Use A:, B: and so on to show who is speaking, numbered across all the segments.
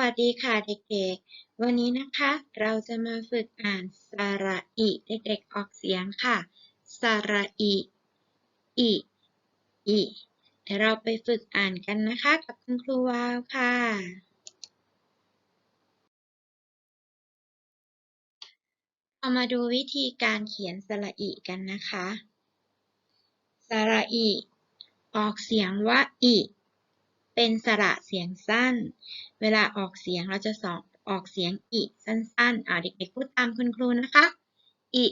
A: วัสดีค่ะเด็กๆ วันนี้นะคะเราจะมาฝึกอ่านสระอิเด็กๆออกเสียงค่ะ สระอิอิอิเดี๋ยวเราไปฝึกอ่านกันนะคะกับคุณครูวาวค่ะ เรามาดูวิธีการเขียนสระอิกันนะคะ สระอิออกเสียงว่าอิ เป็นสระเสียงสั้น เวลาออกเสียงเราจะสอบออกเสียงอิสั้นๆอ่าเด็กๆพูดตามคุณครูนะคะอิ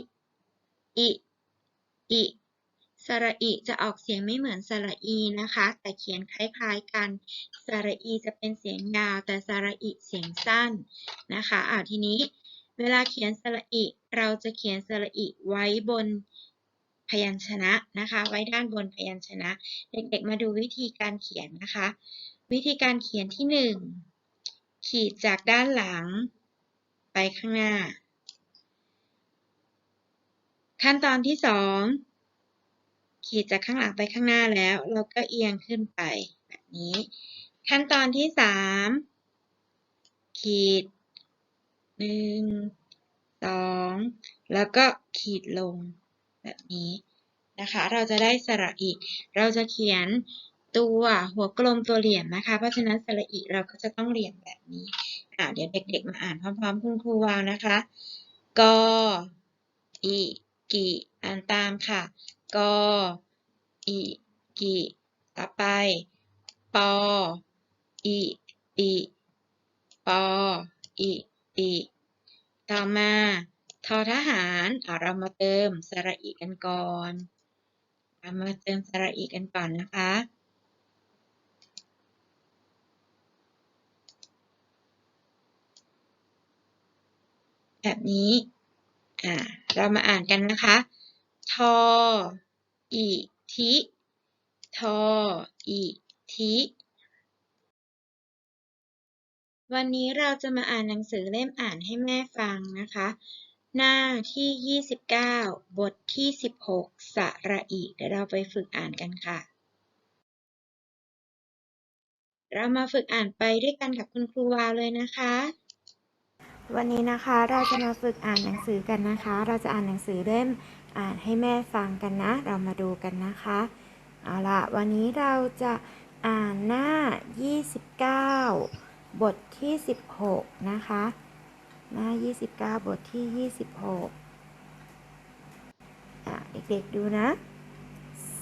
A: อิอิสระอิจะออกเสียงไม่เหมือนสระอีนะคะ แต่เขียนคล้ายๆกันสระอีจะเป็นเสียงยาว แต่สระอิเสียงสั้นนะคะอ่าทีนี้ เวลาเขียนสระอิเราจะเขียนสระอิไว้บน พยัญชนะนะคะ ไว้ด้านบนพยัญชนะ เด็กๆ มาดูวิธีการเขียนนะคะ วิธีการเขียนที่หนึ่งขีดจากด้านหลัง ไปข้างหน้า ขั้นตอนที่สองขีดจากข้างหลังไปข้างหน้าแล้ว เราก็เอียงขึ้นไปแบบนี้ ขั้นตอนที่สามขีดหนึ่งสองแล้วก็ขีดลง แบบนี้นะคะ เราจะได้สระอีเราจะเขียนตัวหัวกลมตัวเหลี่ยมนะคะ เพราะฉะนั้นสระอีเราก็จะต้องเหลี่ยมแบบนี้อ่าเดี๋ยวเด็ก ๆ มาอ่านพร้อม ๆ คุณครูวาวนะคะกอีกิอ่านตามค่ะกอีกิต่อไปปออีปิปออีปิต่อมา ทอทหารอ่าเรามาเติมสระอีกันก่อนเรามาเติมสระอีกันก่อนนะคะแบบนี้ อ่า เรามาอ่านกันนะคะ ทออิทิ ทออิทิ วันนี้เราจะมาอ่านหนังสือเล่มอ่านให้แม่ฟังนะคะ หน้าที่ 29 บทที่ 16 สระอิ เดี๋ยวเราไปฝึกอ่านกันค่ะ เรามาฝึกอ่านไปด้วยกันกับคุณครูวาเลยนะคะ
B: วันนี้นะคะเราจะมาฝึกอ่านหนังสือกันนะคะ เราจะอ่านหนังสือเล่มอ่านให้แม่ฟังกันนะ เรามาดูกันนะคะ เอาละวันนี้เราจะอ่านหน้า 29 บทที่ 16 นะคะ หน้า 29 บทที่ 26อะเด็กๆดูนะ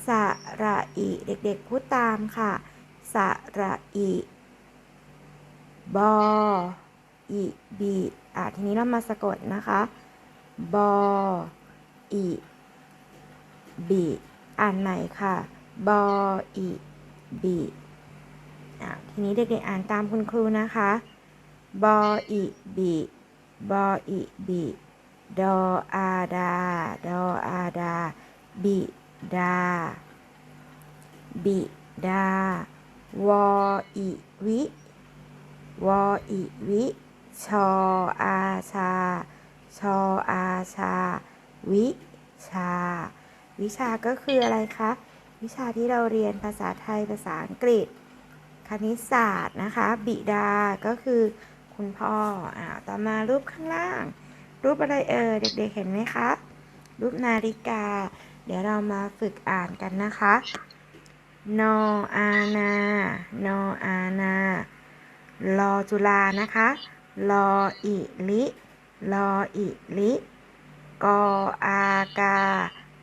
B: สระอิ เด็กๆพูดตามค่ะ สระอิ บอ อิบีอะทีนี้เรามาสะกดนะคะ บอ อิ บี อ่านใหม่ค่ะ บอ อิ บีอะทีนี้เด็กๆอ่านตามคุณครูนะคะ บอ อิ บี บออิบีดออาดา ดออาดา บิดา บิดา วออิวิ วออิวิ ชออาชา ชออาชา วิชา วิชาก็คืออะไรคะ วิชาที่เราเรียนภาษาไทยภาษาอังกฤษ คณิตศาสตร์นะคะ บิดา ก็คือ คุณพ่ออ่าต่อมารูปข้างล่าง รูปอะไรเอ่ยเด็กๆเห็นไหมคะรูปนาฬิกา เดี๋ยวเรามาฝึกอ่านกันนะคะนออานานออานาลอจุลานะคะลออิลิลออิลิกออากา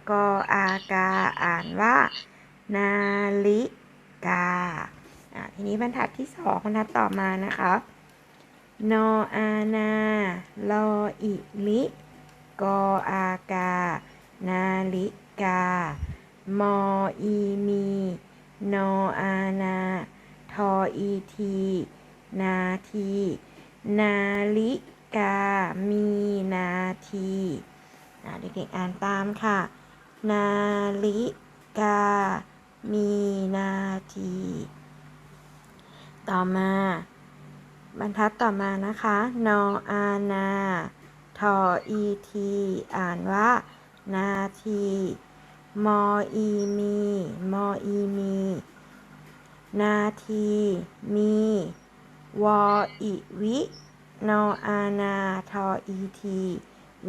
B: กออากา อ่านว่า นาฬิกาทีนี้บรรทัดที่สองบรรทัดต่อมานะคะ นออานาลออิลิ กออากา นาฬิกา มออีมี นออานา ทออีที นาที นาฬิกา มีนาทีอะเด็กๆอ่านตามค่ะ นาฬิกา มีนาที ต่อมา บรรทัดต่อมานะคะ นออานา ทออีที อ่านว่า นาที มออีมี มออีมี นาที มี วออิวิ นออานา ทออีที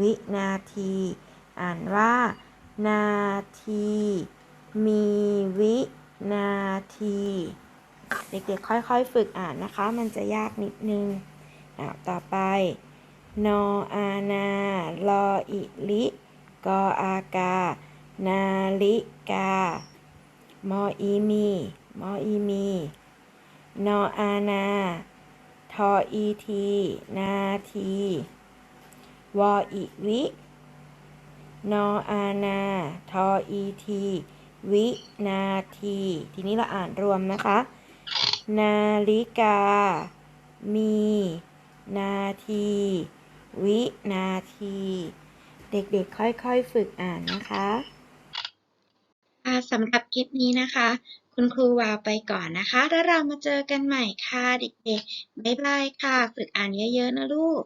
B: วินาที อ่านว่า นาที มีวินาที เด็กๆ ค่อยๆ ฝึกอ่านนะคะ มันจะยากนิดนึงอ่าต่อไป นออานาลออิลิกออากา นาลิกา มออีมี มออีมี นออานาทออีที นาที วออิวิ นออานา ทออีที วินาที ทีนี้เราอ่านรวมนะคะ นาฬิกา มี นาที วินาที เด็กๆค่อยๆฝึกอ่านนะคะ
A: สำหรับคลิปนี้นะคะ คุณครูวาวไปก่อนนะคะ แล้วเรามาเจอกันใหม่ค่ะ เด็กๆ บ๊ายบายค่ะ ฝึกอ่านเยอะๆนะลูก